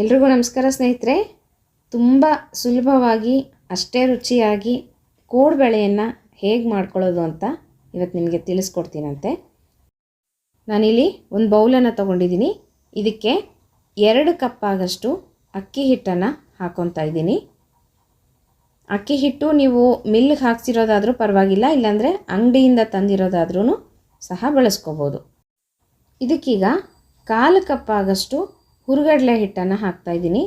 ಎಲ್ರಿಗೂ ನಮಸ್ಕಾರ ಸ್ನೇಹಿತರೆ. ತುಂಬ ಸುಲಭವಾಗಿ, ಅಷ್ಟೇ ರುಚಿಯಾಗಿ ಕೋಡ್ಬೇಳೆಯನ್ನು ಹೇಗೆ ಮಾಡ್ಕೊಳ್ಳೋದು ಅಂತ ಇವತ್ತು ನಿಮಗೆ ತಿಳಿಸ್ಕೊಡ್ತೀನಂತೆ. ನಾನಿಲ್ಲಿ ಒಂದು ಬೌಲನ್ನು ತೊಗೊಂಡಿದ್ದೀನಿ ಇದಕ್ಕೆ ಎರಡು ಕಪ್ಪಾಗಷ್ಟು ಅಕ್ಕಿ ಹಿಟ್ಟನ್ನು ಹಾಕ್ಕೊತಾ ಇದ್ದೀನಿ. ಅಕ್ಕಿ ಹಿಟ್ಟು ನೀವು ಮಿಲ್ಗೆ ಹಾಕ್ಸಿರೋದಾದರೂ ಪರವಾಗಿಲ್ಲ, ಇಲ್ಲಾಂದರೆ ಅಂಗಡಿಯಿಂದ ತಂದಿರೋದಾದ್ರೂ ಸಹ ಬಳಸ್ಕೋಬೋದು. ಇದಕ್ಕೀಗ ಕಾಲು ಕಪ್ಪಾಗಷ್ಟು ಹುರುಗಡಲೆ ಹಿಟ್ಟನ್ನು ಹಾಕ್ತಾಯಿದ್ದೀನಿ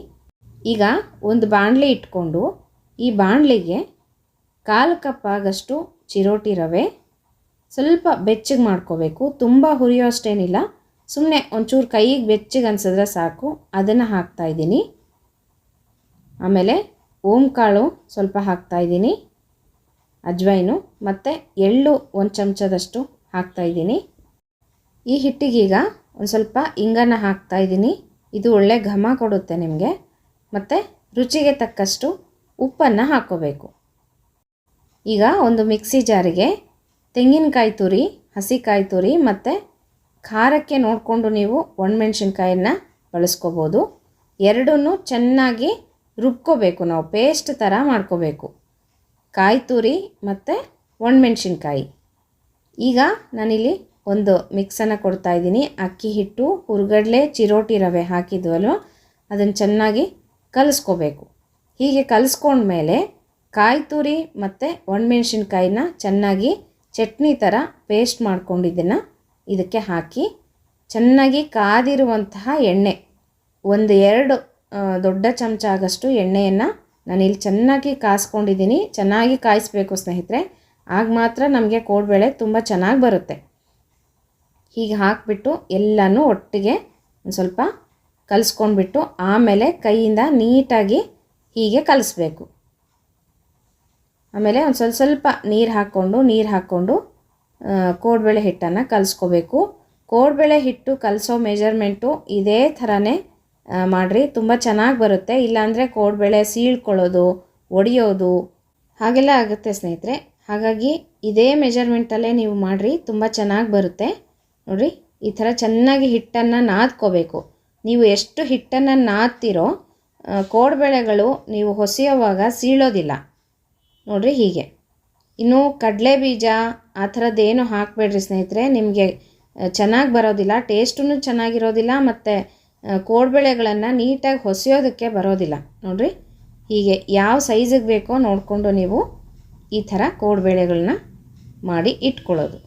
ಈಗ ಒಂದು ಬಾಣಲೆ ಇಟ್ಕೊಂಡು ಈ ಬಾಣಲೆಗೆ ಕಾಲು ಆಗಷ್ಟು ಚಿರೋಟಿ ರವೆ ಸ್ವಲ್ಪ ಬೆಚ್ಚಗೆ ಮಾಡ್ಕೋಬೇಕು. ತುಂಬ ಹುರಿಯೋ ಅಷ್ಟೇನಿಲ್ಲ. ಸುಮ್ಮನೆ ಒಂಚೂರು ಕೈಗೆ ಬೆಚ್ಚಗೆ ಅನ್ಸಿದ್ರೆ ಸಾಕು. ಅದನ್ನು ಹಾಕ್ತಾಯಿದ್ದೀನಿ ಆಮೇಲೆ ಓಂಕಾಳು ಸ್ವಲ್ಪ ಹಾಕ್ತಾಯಿದ್ದೀನಿ ಅಜ್ವೈನು ಮತ್ತು ಎಳ್ಳು ಒಂದು ಚಮಚದಷ್ಟು ಹಾಕ್ತಾಯಿದ್ದೀನಿ ಈ ಹಿಟ್ಟಿಗೀಗ ಒಂದು ಸ್ವಲ್ಪ ಇಂಗನ್ನು ಹಾಕ್ತಾಯಿದ್ದೀನಿ ಇದು ಒಳ್ಳೆ ಘಮ ಕೊಡುತ್ತೆ ನಿಮಗೆ. ಮತ್ತು ರುಚಿಗೆ ತಕ್ಕಷ್ಟು ಉಪ್ಪನ್ನು ಹಾಕ್ಕೋಬೇಕು ಈಗ ಒಂದು ಮಿಕ್ಸಿ ಜಾರಿಗೆ ತೆಂಗಿನಕಾಯಿ ತುರಿ, ಹಸಿಕಾಯಿ ತುರಿ ಮತ್ತು ಖಾರಕ್ಕೆ ನೋಡಿಕೊಂಡು ನೀವು ಒಣಮೆಣ್ಸಿನ್ಕಾಯನ್ನು ಬಳಸ್ಕೋಬೋದು. ಎರಡನ್ನೂ ಚೆನ್ನಾಗಿ ರುಬ್ಕೋಬೇಕು. ನಾವು ಪೇಸ್ಟ್ ಥರ ಮಾಡ್ಕೋಬೇಕು. ಕಾಯಿ ತುರಿ ಮತ್ತು ಒಣಮೆಣ್ಸಿನ್ಕಾಯಿ. ಈಗ ನಾನಿಲ್ಲಿ ಒಂದು ಮಿಕ್ಸನ್ನು ಕೊಡ್ತಾ ಇದ್ದೀನಿ. ಅಕ್ಕಿ ಹಿಟ್ಟು, ಹುರುಗಡಲೆ, ಚಿರೋಟಿ ರವೆ ಹಾಕಿದ್ವಲ್ವ ಅದನ್ನು ಚೆನ್ನಾಗಿ ಕಲಿಸ್ಕೋಬೇಕು. ಹೀಗೆ ಕಲಿಸ್ಕೊಂಡ್ಮೇಲೆ ಕಾಯಿ ತುರಿ ಮತ್ತು ಒಣಮೆಣ್ಸಿನ್ಕಾಯಿನ ಚೆನ್ನಾಗಿ ಚಟ್ನಿ ಥರ ಪೇಸ್ಟ್ ಮಾಡ್ಕೊಂಡಿದ್ದನ್ನು ಇದಕ್ಕೆ ಹಾಕಿ ಚೆನ್ನಾಗಿ ಕಾದಿರುವಂತಹ ಎಣ್ಣೆ, ಒಂದು ಎರಡು ದೊಡ್ಡ ಚಮಚ ಆಗಷ್ಟು ಎಣ್ಣೆಯನ್ನು ನಾನಿಲ್ಲಿ ಚೆನ್ನಾಗಿ ಕಾಸ್ಕೊಂಡಿದ್ದೀನಿ. ಚೆನ್ನಾಗಿ ಕಾಯಿಸ್ಬೇಕು ಸ್ನೇಹಿತರೆ. ಆಗ ಮಾತ್ರ ನಮಗೆ ಕೋಡ್ಬೇಳೆ ತುಂಬ ಚೆನ್ನಾಗಿ ಬರುತ್ತೆ. ಹೀಗೆ ಹಾಕಿಬಿಟ್ಟು ಎಲ್ಲನೂ ಒಟ್ಟಿಗೆ ಒಂದು ಸ್ವಲ್ಪ ಕಲಿಸ್ಕೊಂಡ್ಬಿಟ್ಟು ಆಮೇಲೆ ಕೈಯಿಂದ ನೀಟಾಗಿ ಹೀಗೆ ಕಲಿಸ್ಬೇಕು. ಆಮೇಲೆ ಒಂದು ಸ್ವಲ್ಪ ಸ್ವಲ್ಪ ನೀರು ಹಾಕ್ಕೊಂಡು ನೀರು ಹಾಕ್ಕೊಂಡು ಕೋಡ್ಬೇಳೆ ಹಿಟ್ಟನ್ನು ಕಲಿಸ್ಕೋಬೇಕು. ಕೋಡ್ಬೇಳೆ ಹಿಟ್ಟು ಕಲಿಸೋ ಮೆಜರ್ಮೆಂಟು ಇದೇ ಥರನೇ ಮಾಡಿರಿ. ತುಂಬ ಚೆನ್ನಾಗಿ ಬರುತ್ತೆ. ಇಲ್ಲಾಂದರೆ ಕೋಡ್ಬೇಳೆ ಸೀಳ್ಕೊಳ್ಳೋದು, ಒಡೆಯೋದು ಹಾಗೆಲ್ಲ ಆಗುತ್ತೆ ಸ್ನೇಹಿತರೆ. ಹಾಗಾಗಿ ಇದೇ ಮೆಜರ್ಮೆಂಟಲ್ಲೇ ನೀವು ಮಾಡಿರಿ. ತುಂಬ ಚೆನ್ನಾಗಿ ಬರುತ್ತೆ. ನೋಡಿರಿ ಈ ಥರ ಚೆನ್ನಾಗಿ ಹಿಟ್ಟನ್ನು ನಾದ್ಕೋಬೇಕು. ನೀವು ಎಷ್ಟು ಹಿಟ್ಟನ್ನು ನಾದ್ತಿರೋ ಕೋಡ್ಬೇಳೆಗಳು ನೀವು ಹೊಸೆಯುವಾಗ ಸೀಳೋದಿಲ್ಲ. ನೋಡಿರಿ ಹೀಗೆ. ಇನ್ನು ಕಡಲೆ ಬೀಜ, ಆ ಥರದ್ದೇನು ಹಾಕಬೇಡ್ರಿ ಸ್ನೇಹಿತರೆ, ನಿಮಗೆ ಚೆನ್ನಾಗಿ ಬರೋದಿಲ್ಲ ಟೇಸ್ಟೂ ಚೆನ್ನಾಗಿರೋದಿಲ್ಲ, ಮತ್ತು ಕೋಡ್ಬೇಳೆಗಳನ್ನು ನೀಟಾಗಿ ಹೊಸೆಯೋದಕ್ಕೆ ಬರೋದಿಲ್ಲ. ನೋಡಿರಿ, ಹೀಗೆ ಯಾವ ಸೈಜಿಗೆ ಬೇಕೋ ನೋಡಿಕೊಂಡು ನೀವು ಈ ಥರ ಕೋಡ್ಬೇಳೆಗಳನ್ನ ಮಾಡಿ ಇಟ್ಕೊಳ್ಳೋದು.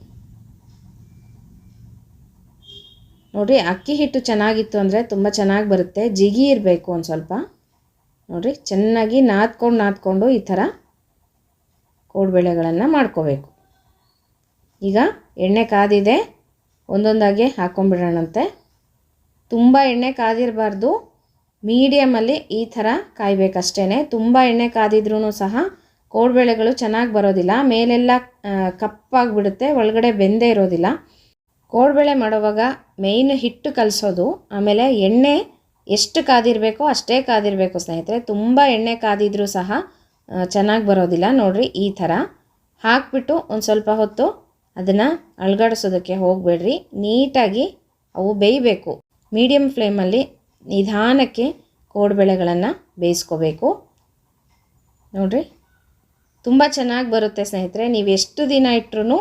ನೋಡಿರಿ, ಅಕ್ಕಿ ಹಿಟ್ಟು ಚೆನ್ನಾಗಿತ್ತು ಅಂದರೆ ತುಂಬ ಚೆನ್ನಾಗಿ ಬರುತ್ತೆ. ಜಿಗಿ ಇರಬೇಕು ಒಂದು ಸ್ವಲ್ಪ. ನೋಡಿರಿ, ಚೆನ್ನಾಗಿ ನಾದ್ಕೊಂಡು ನಾದ್ಕೊಂಡು ಈ ಥರ ಕೋಡ್ಬೇಳೆಗಳನ್ನು ಮಾಡ್ಕೋಬೇಕು. ಈಗ ಎಣ್ಣೆ ಕಾದಿದೆ, ಒಂದೊಂದಾಗಿ ಹಾಕ್ಕೊಂಬಿಡೋಣಂತೆ ತುಂಬ ಎಣ್ಣೆ ಕಾದಿರಬಾರ್ದು. ಮೀಡಿಯಮಲ್ಲಿ ಈ ಥರ ಕಾಯಬೇಕಷ್ಟೇ ತುಂಬ ಎಣ್ಣೆ ಕಾದಿದ್ರೂ ಸಹ ಕೋಡ್ಬೇಳೆಗಳು ಚೆನ್ನಾಗಿ ಬರೋದಿಲ್ಲ. ಮೇಲೆಲ್ಲ ಕಪ್ಪಾಗಿಬಿಡುತ್ತೆ, ಒಳಗಡೆ ಬೆಂದೇ ಇರೋದಿಲ್ಲ. ಕೋಡ್ಬೇಳೆ ಮಾಡುವಾಗ ಮೇಯ್ನ್ ಹಿಟ್ಟು ಕಲಿಸೋದು, ಆಮೇಲೆ ಎಣ್ಣೆ ಎಷ್ಟು ಕಾದಿರಬೇಕೋ ಅಷ್ಟೇ ಕಾದಿರಬೇಕು ಸ್ನೇಹಿತರೆ. ತುಂಬ ಎಣ್ಣೆ ಕಾದಿದ್ರೂ ಸಹ ಚೆನ್ನಾಗಿ ಬರೋದಿಲ್ಲ ನೋಡಿರಿ ಈ ಥರ. ಹಾಕ್ಬಿಟ್ಟು ಒಂದು ಸ್ವಲ್ಪ ಹೊತ್ತು ಅದನ್ನು ಅಳ್ಗಾಡಿಸೋದಕ್ಕೆ ಹೋಗಬೇಡ್ರಿ. ನೀಟಾಗಿ ಅವು ಬೇಯಬೇಕು. ಮೀಡಿಯಮ್ ಫ್ಲೇಮಲ್ಲಿ ನಿಧಾನಕ್ಕೆ ಕೋಡ್ಬೆಳೆಗಳನ್ನು ಬೇಯಿಸ್ಕೋಬೇಕು. ನೋಡಿರಿ, ತುಂಬ ಚೆನ್ನಾಗಿ ಬರುತ್ತೆ ಸ್ನೇಹಿತರೆ. ನೀವು ಎಷ್ಟು ದಿನ ಇಟ್ಟರು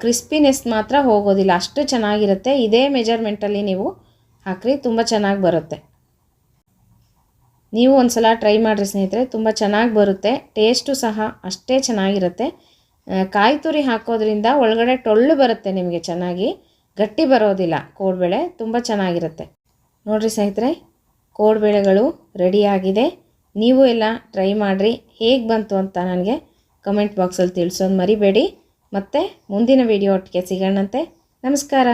ಕ್ರಿಸ್ಪಿನೆಸ್ ಮಾತ್ರ ಹೋಗೋದಿಲ್ಲ. ಅಷ್ಟು ಚೆನ್ನಾಗಿರುತ್ತೆ. ಇದೇ ಮೆಜರ್ಮೆಂಟಲ್ಲಿ ನೀವು ಹಾಕ್ರಿ, ತುಂಬ ಚೆನ್ನಾಗಿ ಬರುತ್ತೆ. ನೀವು ಒಂದು ಸಲ ಟ್ರೈ ಮಾಡಿರಿ ಸ್ನೇಹಿತರೆ, ತುಂಬ ಚೆನ್ನಾಗಿ ಬರುತ್ತೆ. ಟೇಸ್ಟು ಸಹ ಅಷ್ಟೇ ಚೆನ್ನಾಗಿರುತ್ತೆ. ಕಾಯಿ ತುರಿ ಹಾಕೋದ್ರಿಂದ ಒಳಗಡೆ ಟೊಳ್ಳು ಬರುತ್ತೆ ನಿಮಗೆ ಚೆನ್ನಾಗಿ. ಗಟ್ಟಿ ಬರೋದಿಲ್ಲ ಕೋಡ್ಬೇಳೆ, ತುಂಬ ಚೆನ್ನಾಗಿರುತ್ತೆ. ನೋಡಿರಿ ಸ್ನೇಹಿತರೆ, ಕೋಡ್ಬೇಳೆಗಳು ರೆಡಿಯಾಗಿದೆ ನೀವು ಎಲ್ಲ ಟ್ರೈ ಮಾಡಿರಿ. ಹೇಗೆ ಬಂತು ಅಂತ ನನಗೆ ಕಮೆಂಟ್ ಬಾಕ್ಸಲ್ಲಿ ತಿಳಿಸೋದು ಮರಿಬೇಡಿ. ಮತ್ತು ಮುಂದಿನ ವಿಡಿಯೋ ಒಟ್ಟಿಗೆ ಸಿಗೋಣಂತೆ. ನಮಸ್ಕಾರ.